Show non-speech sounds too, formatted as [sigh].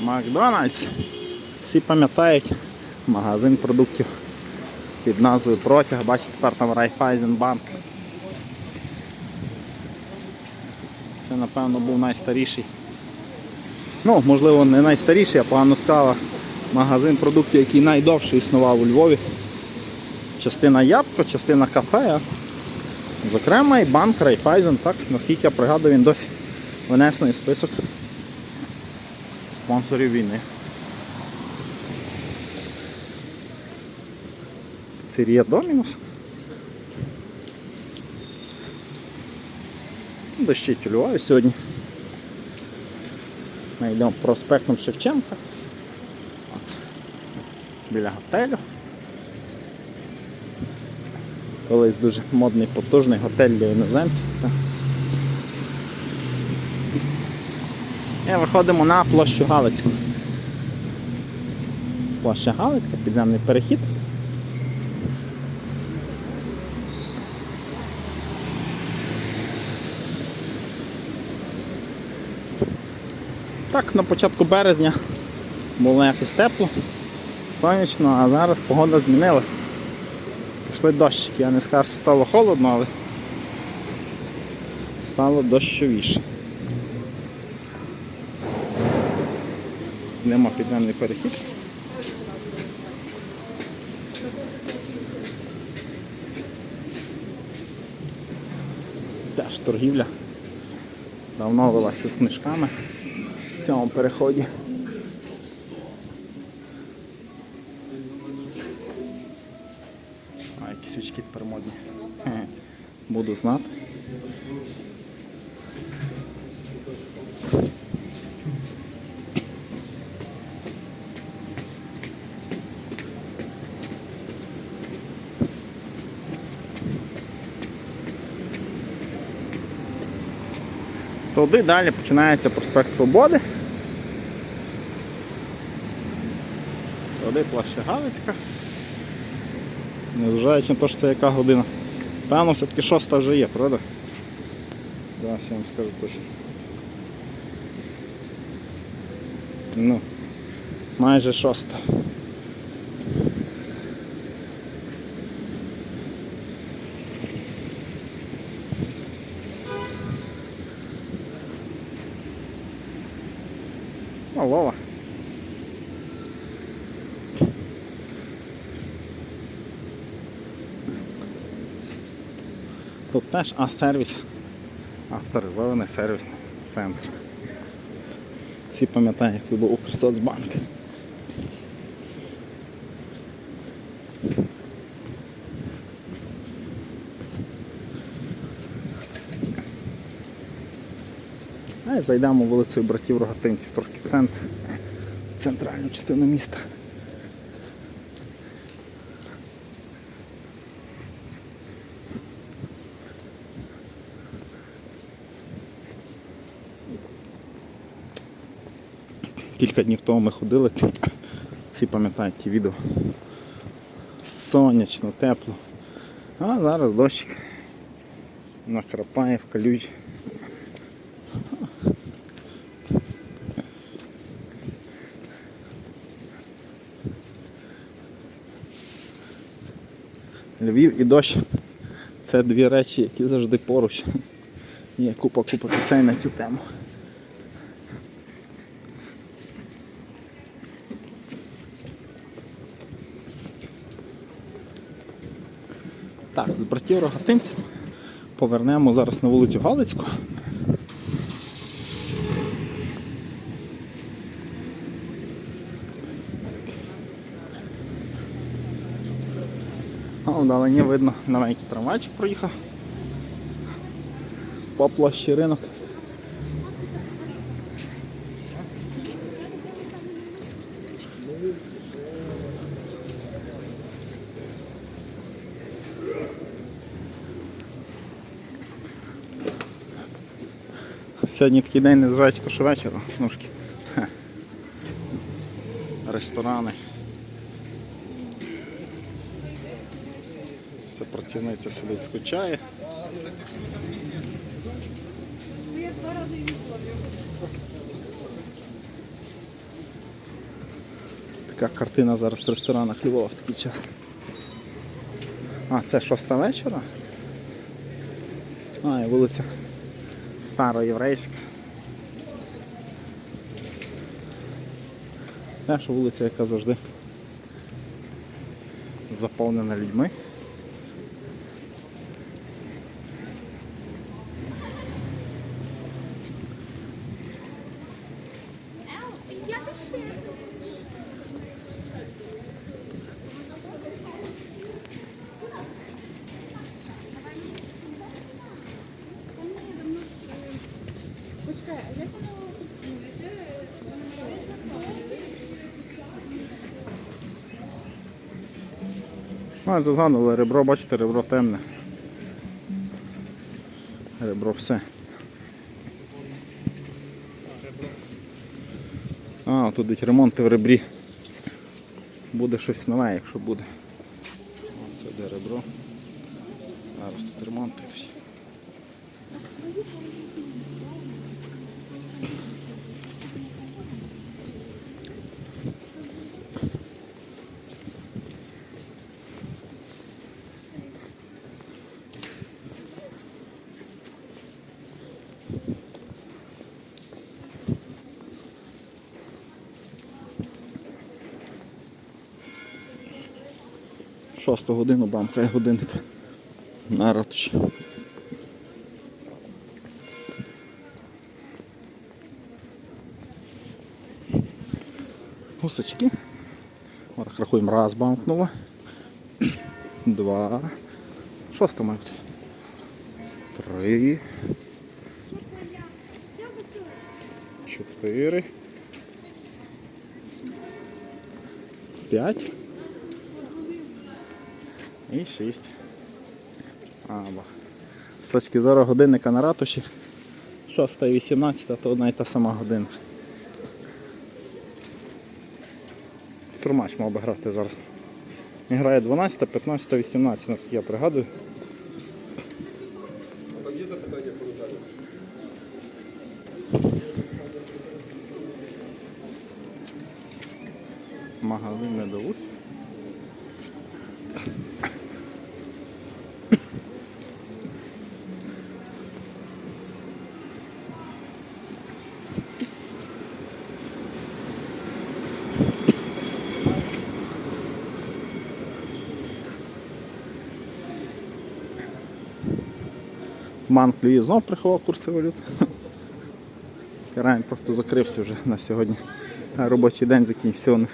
Макдональдс. Всі пам'ятають магазин продуктів під назвою Протяг. Бачите, тепер там Райфайзенбанк. Це, напевно, був найстаріший. Ну, можливо, не найстаріший, а погано сказала. Магазин продуктів, який найдовше існував у Львові. Частина Ябко, частина кафе. Зокрема, і банк Райфайзен, так, наскільки я пригадую, він досі винесений список спонсорів війни. Сирія Домінус. У Львові сьогодні. Ми йдемо проспектом Шевченка. Оце. Біля готелю. Колись дуже модний потужний готель для іноземців. І виходимо на площу Галицьку. Площа Галицька, підземний перехід. Так, на початку березня було якось тепло, сонячно, а зараз погода змінилася. Пішли дощики, я не скажу, що стало холодно, але стало дощовіше. Нема підземний перехід. Теж торгівля. Давно велась тут книжками в цьому переході. А, які свічки тепер модні. Буду знати. Туди далі починається проспект Свободи. Туди площа Галицька. Незважаючи на те, що це яка година. Певно, все-таки шоста вже є, правда? Зараз я вам скажу точно. Ну, майже шоста. Ну, Тут теж А-сервіс, авторизований сервісний центр. Всі пам'ятають, як тут був Укрсоцбанк. А і зайдемо вулицею братів Рогатинців, трошки в центр, в центральну частину міста. Кілька днів тому ми ходили, всі пам'ятають ті відео. Сонячно, тепло. А зараз дощик накрапає в калюжі. Львів і дощ це дві речі, які завжди поруч. Є купа-купа пісень на цю тему. Так, з братів Рогатинців повернемо зараз на вулицю Галицьку. Вдалині видно новенький трамвайчик проїхав. По площі ринок. Сьогодні такий день, незважаючи то, що вечора, ножки. Ресторани. Це працівниця сидить скучає. Така картина зараз в ресторанах Львова в такий час. А, це шоста вечора? А, і вулиця Староєврейська. Наша вулиця, яка завжди заповнена людьми. А, це згадували, ребро, бачите, ребро темне. Ребро все. А, тут йдуть ремонти в ребрі. Буде щось нове, якщо буде. О, це де ребро. Зараз тут ремонти. Шосту годину бамкає годинник на ратуші. Гусочки. От рахуємо, раз бамкнуло. Два. Шоста мабуть. Три. Чотири. П'ять. І 6. Або. З точки зору годинника на ратуші 6 і 18, то одна і та сама година. Струмач мав би грати зараз. Він грає 12, 15, 18, наскільки я пригадую. Банк Львів знов приховав курси валют. [laughs] Керайн просто закрився вже на сьогодні. Робочий день закінчився. у них.